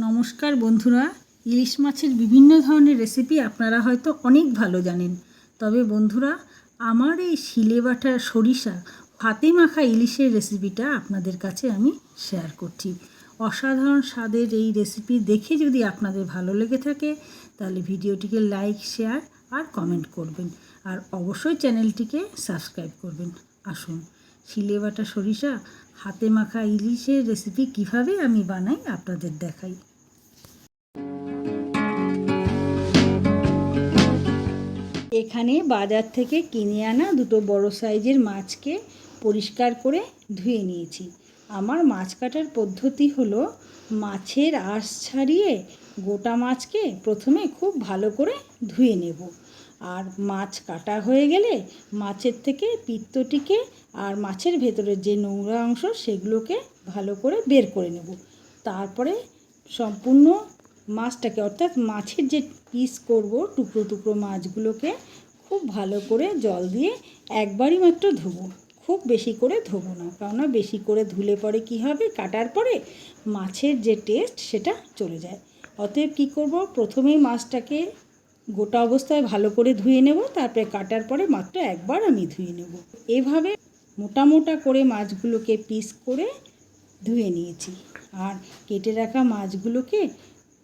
নমস্কার বন্ধুরা। ইলিশ মাছের বিভিন্ন ধরনের রেসিপি আপনারা হয়তো অনেক ভালো জানেন। তবে বন্ধুরা, আমার এই শিলে বাটা সরিষা হাতে মাখা ইলিশের রেসিপিটা আপনাদের কাছে আমি শেয়ার করছি। অসাধারণ স্বাদের এই রেসিপি দেখে যদি আপনাদের ভালো লেগে থাকে, তাহলে ভিডিওটিকে লাইক শেয়ার আর কমেন্ট করবেন। আর অবশ্যই চ্যানেলটিকে সাবস্ক্রাইব করবেন। আসুন। শিলে বাটা সরিষা, হাতে মাখা ইলিশের রেসিপি কীভাবে আমি বানাই আপনাদের দেখাই। এখানে বাজার থেকে কিনে আনা দুটো বড় সাইজের মাছকে পরিষ্কার করে ধুয়ে নিয়েছি। আমার মাছ কাটার পদ্ধতি হলো মাছের আঁশ ছাড়িয়ে গোটা মাছকে প্রথমে খুব ভালো করে ধুয়ে নেব। আর মাছ কাটা হয়ে গেলে মাছের থেকে পিত্তটিকে আর মাছের ভেতরের যে নোংরা অংশ সেগুলোকে ভালো করে বের করে নেব। তারপরে সম্পূর্ণ মাছটাকে, অর্থাৎ মাছের যে পিস করব, টুকরো টুকরো মাছগুলোকে খুব ভালো করে জল দিয়ে একবারই মাত্র ধোবো। খুব বেশি করে ধোবো না, কেননা বেশি করে ধুলে পরে কি হবে? কাটার পরে মাছের যে টেস্ট সেটা চলে যায়। অতএব কী করব? প্রথমেই মাছটাকে গোটা অবস্থায় ভালো করে ধুয়ে নেব, তারপরে কাটার পরে মাত্র একবার আমি ধুয়ে নেব। এভাবে মোটা মোটা করে মাছগুলোকে পিস করে ধুয়ে নিয়েছি। আর কেটে রাখা মাছগুলোকে,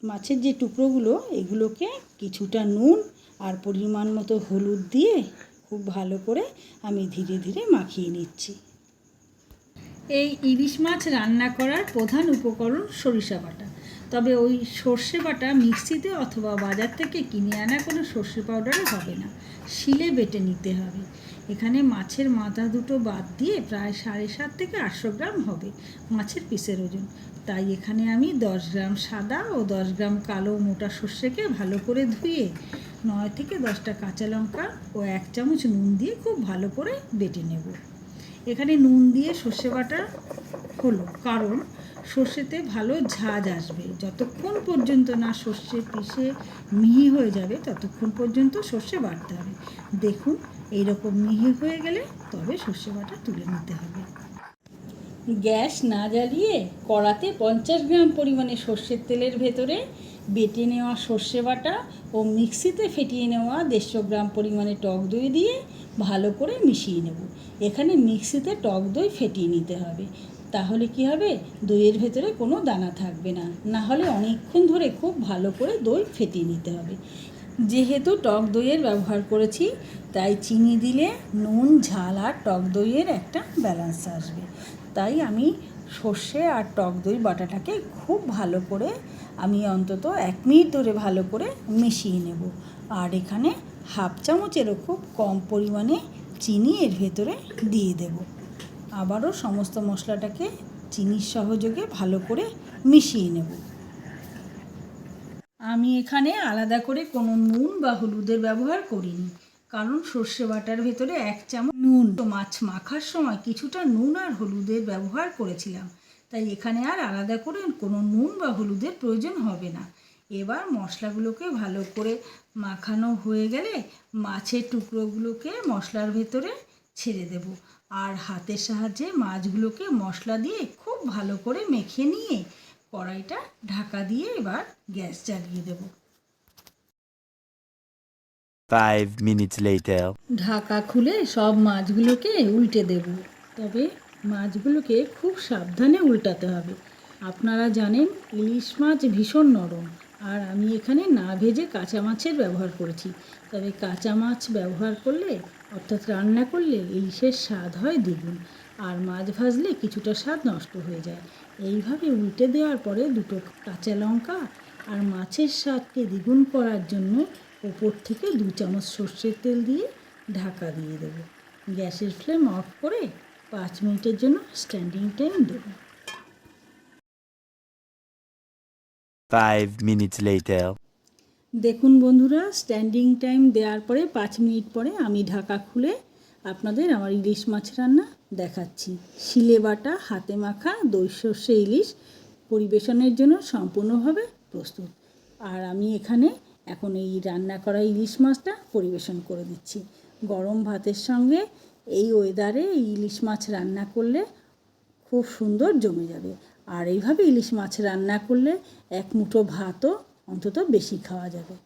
মাছের যে টুকরোগুলো, এগুলোকে কিছুটা নুন আর পরিমাণ মতো হলুদ দিয়ে খুব ভালো করে আমি ধীরে ধীরে মাখিয়ে নিচ্ছি। এই ইলিশ মাছ রান্না করার প্রধান উপকরণ সরিষা বাটা। তবে ওই সর্ষে বাটা মিক্সিতে অথবা বাজার থেকে কিনে আনা কোনো সর্ষে পাউডারে হবে না। শিলে বেটে নিতে হবে। এখানে মাছের মাথা দুটো বাদ দিয়ে প্রায় সাড়ে সাত থেকে আটশো গ্রাম হবে মাছের পিসের ওজন। তাই এখানে আমি দশ গ্রাম সাদা ও দশ গ্রাম কালো মোটা সর্ষেকে ভালো করে ধুয়ে নয় থেকে দশটা কাঁচা লঙ্কা ও এক চামচ নুন দিয়ে খুব ভালো করে বেটে নেব। এখানে নুন দিয়ে সর্ষে বাটা হলো। কারণ সর্ষেতে ভালো ঝাঁজ আসবে। যতক্ষণ পর্যন্ত না সর্ষে পিষে মিহি হয়ে যাবে, ততক্ষণ পর্যন্ত সর্ষে বাটতে হবে। দেখুন, এইরকম মিহি হয়ে গেলে তবে সর্ষে বাটা তুলে নিতে হবে। গ্যাস না জ্বালিয়ে কড়াতে পঞ্চাশ গ্রাম পরিমাণে সর্ষের তেলের ভেতরে বেটে নেওয়া সর্ষে বাটা ও মিক্সিতে ফেটিয়ে নেওয়া দেড়শো গ্রাম পরিমাণে টক দই দিয়ে ভালো করে মিশিয়ে নেব। এখানে মিক্সিতে টক দই ফেটিয়ে নিতে হবে। তাহলে কি হবে? দইয়ের ভেতরে কোনো দানা থাকবে না। না হলে অনেকক্ষণ ধরে খুব ভালো করে দই ফেটিয়ে নিতে হবে। যেহেতু টক দইয়ের ব্যবহার করেছি, তাই চিনি দিলে নুন, ঝাল আর টক দইয়ের একটা ব্যালেন্স আসবে। তাই আমি সর্ষে আর টক দই বাটাটাকে খুব ভালো করে আমি অন্তত এক মিনিট ধরে ভালো করে মিশিয়ে নেব। আর এখানে হাফ চামচেরও খুব কম পরিমাণে চিনি এর ভেতরে দিয়ে দেব। আবারও সমস্ত মশলাটাকে চিনির সহযোগে ভালো করে মিশিয়ে নেব। আমি এখানে আলাদা করে কোনো নুন বা হলুদের ব্যবহার করিনি, কারণ সর্ষে বাটার ভেতরে এক চামচ নুন। তো মাছ মাখার সময় কিছুটা নুন আর হলুদের ব্যবহার করেছিলাম, তাই এখানে আর আলাদা করে কোনো নুন বা হলুদের প্রয়োজন হবে না। এবার মশলাগুলোকে ভালো করে মাখানো হয়ে গেলে মাছের টুকরোগুলোকে মশলার ভেতরে ছেড়ে দেব। আর হাতের সাহায্যে মাছগুলোকে মশলা দিয়ে খুব ভালো করে মেখে নিয়ে কড়াইটা ঢাকা দিয়ে এবার গ্যাস জ্বালিয়ে দেবো. ঢাকা খুলে সব মাছগুলোকে উল্টে দেব। তবে মাছগুলোকে খুব সাবধানে উল্টাতে হবে। আপনারা জানেন ইলিশ মাছ ভীষণ নরম। আর আমি এখানে না ভেজে কাঁচা মাছের ব্যবহার করেছি। তবে কাঁচা মাছ ব্যবহার করলে, অর্থাৎ রান্না করলে ইলিশের স্বাদ হয় দ্বিগুণ, আর মাছ ভাজলে কিছুটা স্বাদ নষ্ট হয়ে যায়। এইভাবে উল্টে দেওয়ার পরে দুটো কাঁচা লঙ্কা আর মাছের স্বাদকে দ্বিগুণ করার জন্য ওপর থেকে দু চামচ সর্ষের তেল দিয়ে ঢাকা দিয়ে দেবো। গ্যাসের ফ্লেম অফ করে পাঁচ মিনিটের জন্য স্ট্যান্ডিং টাইম দেবো। Five minutes later. দেখুন বন্ধুরা স্ট্যান্ডিং টাইম দেওয়ার পরে পাঁচ মিনিট পরে আমি ঢাকা খুলে আপনাদের আমার ইলিশ মাছ রান্না দেখাচ্ছি। শিলে বাটা, হাতে মাখা দই সর্ষে ইলিশ পরিবেশনের জন্য সম্পূর্ণভাবে প্রস্তুত। আর আমি এখানে এখন এই রান্না করা ইলিশ মাছটা পরিবেশন করে দিচ্ছি। গরম ভাতের সঙ্গে এই ওয়েদারে ইলিশ মাছ রান্না করলে খুব সুন্দর জমে যাবে। আর এইভাবে ইলিশ মাছ রান্না করলে এক মুঠো ভাতও অন্তত বেশি খাওয়া যাবে।